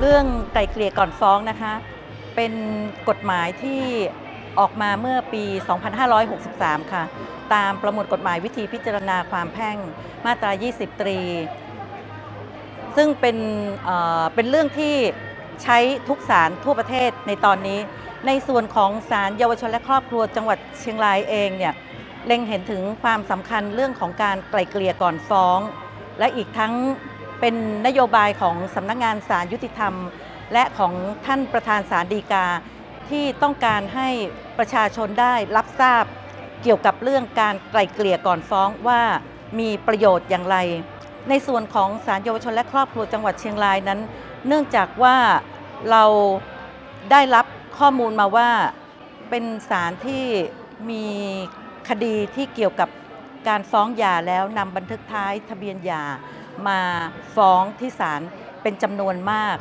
เรื่องไกลเกลี่ยก่อนฟ้องนะคะ เป็นกฎหมายที่ออกมาเมื่อปี 2563 ค่ะ ตามประมวลกฎหมายวิธีพิจารณาความแพ่งมาตรา 20 ตรี ซึ่งเป็นเอ่อเป็นเรื่องที่ใช้ทุกศาลทั่วประเทศในตอนนี้ ในส่วนของศาลเยาวชนและครอบครัวจังหวัดเชียงรายเองเนี่ยเล็งเห็นถึงความสำคัญเรื่องของการไกล่เกลี่ยก่อนฟ้อง และอีกทั้ง เป็นนโยบายของสำนักงานศาลยุติธรรม และของท่านประธานศาลฎีกา ที่ต้องการให้ประชาชนได้รับทราบ เกี่ยวกับเรื่องการไกล่เกลี่ยก่อนฟ้องว่ามีประโยชน์อย่างไร ในส่วนของศาลเยาวชนและครอบครัวจังหวัดเชียงรายนั้น เนื่องจากว่าเราได้รับข้อมูลมาว่าเป็นศาลที่มีคดีที่เกี่ยวกับการฟ้องหย่าแล้วนำบันทึกท้ายทะเบียนหย่า มาฟ้องที่ศาลเป็นจำนวนมาก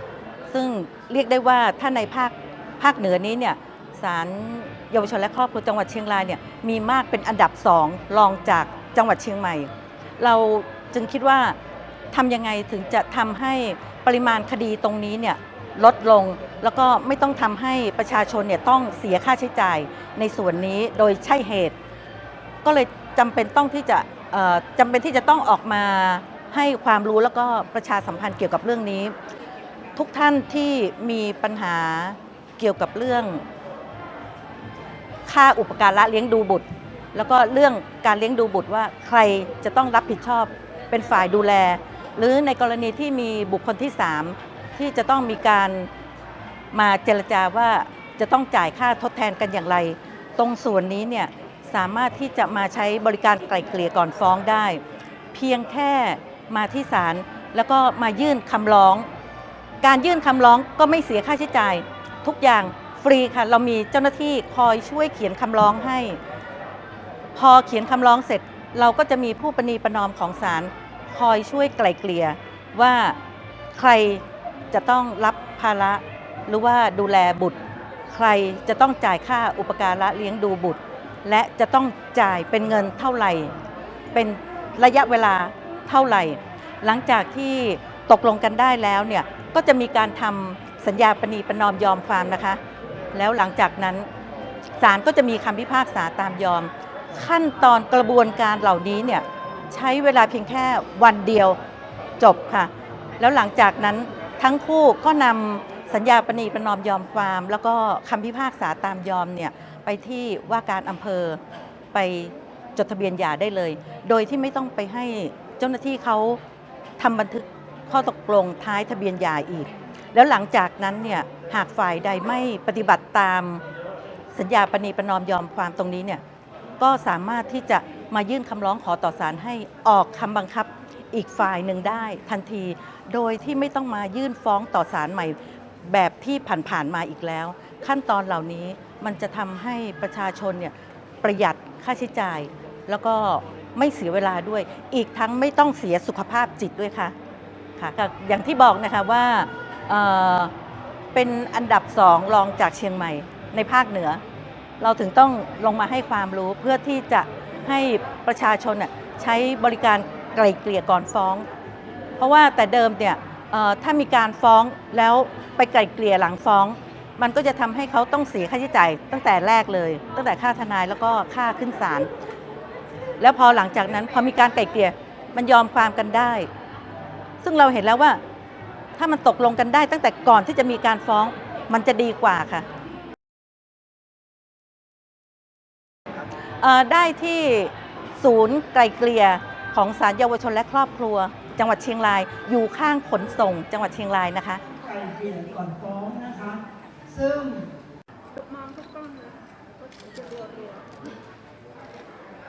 ซึ่งเรียกได้ว่าถ้าในภาคภาคเหนือนี้เนี่ยศาลเยาวชนและครอบครัวจังหวัดเชียงรายเนี่ยมีมากเป็นอันดับสองรองจากจังหวัดเชียงใหม่ เราจึงคิดว่าทำยังไงถึงจะทำให้ปริมาณคดีตรงนี้เนี่ยลดลงแล้วก็ไม่ต้องทำให้ประชาชนเนี่ยต้องเสียค่าใช้จ่ายในส่วนนี้โดยใช่เหตุ ก็เลยจำเป็นต้องที่จะจำเป็นที่จะต้องออกมา ให้ความรู้แล้วก็ประชาสัมพันธ์เกี่ยวกับเรื่องนี้ ทุกท่านที่มีปัญหาเกี่ยวกับเรื่อง ค่าอุปการะเลี้ยงดูบุตร แล้วก็เรื่องการเลี้ยงดูบุตรว่าใครจะต้องรับผิดชอบเป็นฝ่ายดูแล หรือในกรณีที่มีบุคคลที่ 3 ที่จะต้องมีการมาเจรจาว่าจะต้องจ่ายค่าทดแทนกันอย่างไร ตรงส่วนนี้เนี่ยสามารถที่จะมาใช้บริการไกล่เกลี่ยก่อนฟ้องได้ เพียงแค่ มาที่ศาลแล้วก็มายื่นคำร้อง การยื่นคำร้องก็ไม่เสียค่าใช้จ่าย ทุกอย่างฟรีค่ะ เรามีเจ้าหน้าที่คอยช่วยเขียนคำร้องให้ พอเขียนคำร้องเสร็จ เราก็จะมีผู้ประนีประนอมของศาลคอยช่วยไกล่เกลี่ยว่าใครจะต้องรับภาระหรือว่าดูแลบุตร ใครจะต้องจ่ายค่าอุปการะเลี้ยงดูบุตร และจะต้องจ่ายเป็นเงินเท่าไหร่ เป็นระยะเวลา เท่าไหร่ หลังจากที่ตกลงกันได้แล้วเนี่ยก็จะมีการทำสัญญาปณีประนอมยอมความนะคะ แล้วหลังจากนั้นศาลก็จะมีคำพิพากษาตามยอม ขั้นตอนกระบวนการเหล่านี้เนี่ยใช้เวลาเพียงแค่วันเดียวจบค่ะ แล้วหลังจากนั้นทั้งคู่ก็นำสัญญาปณีประนอมยอมความ แล้วก็คำพิพากษาตามยอมเนี่ยไปที่ว่าการอำเภอไปจดทะเบียนหย่าได้เลย โดยที่ไม่ต้องไปให้ เจ้าหน้าที่เขาทำบันทึกข้อตกลงท้ายทะเบียนยาอีก แล้วหลังจากนั้นเนี่ยหากฝ่ายใดไม่ปฏิบัติตามสัญญาปณีประนอมยอมความตรงนี้เนี่ยก็สามารถที่จะมายื่นคำร้องขอต่อศาลให้ออกคำบังคับอีกฝ่ายหนึ่งได้ทันที โดยที่ไม่ต้องมายื่นฟ้องต่อศาลใหม่แบบที่ผ่านๆมาอีกแล้ว ขั้นตอนเหล่านี้มันจะทำให้ประชาชนเนี่ยประหยัดค่าใช้จ่าย แล้วก็ ไม่เสียเวลาด้วย อีกทั้งไม่ต้องเสียสุขภาพจิตด้วยค่ะค่ะอย่างที่บอกนะคะว่าเเป็นอันดับสองรองจากเชียงใหม่ในภาคเหนือ เราถึงต้องลงมาให้ความรู้เพื่อที่จะให้ประชาชนใช้บริการไกล่เกลี่ยก่อนฟ้อง เพราะว่าแต่เดิมเนี่ยถ้ามีการฟ้องแล้วไปไกล่เกลี่ยหลังฟ้อง มันก็จะทำให้เขาต้องเสียค่าใช้จ่ายตั้งแต่แรกเลย ตั้งแต่ค่าทนายแล้วก็ค่าขึ้นศาล แล้วพอหลังจากนั้นพอมีการไกล่เกลี่ยมันยอมความกันได้ ซึ่งเราเห็นแล้วว่า ถ้ามันตกลงกันได้ตั้งแต่ก่อนที่จะมีการฟ้องมันจะดีกว่าค่ะได้ที่ศูนย์ไกลเกลี่ยของศาลเยาวชนและครอบครัว จังหวัดเชียงรายอยู่ข้างขนส่ง จังหวัดเชียงรายนะคะไกลเกลี่ยก่อนฟ้องนะคะ ซึ่งมองทุกก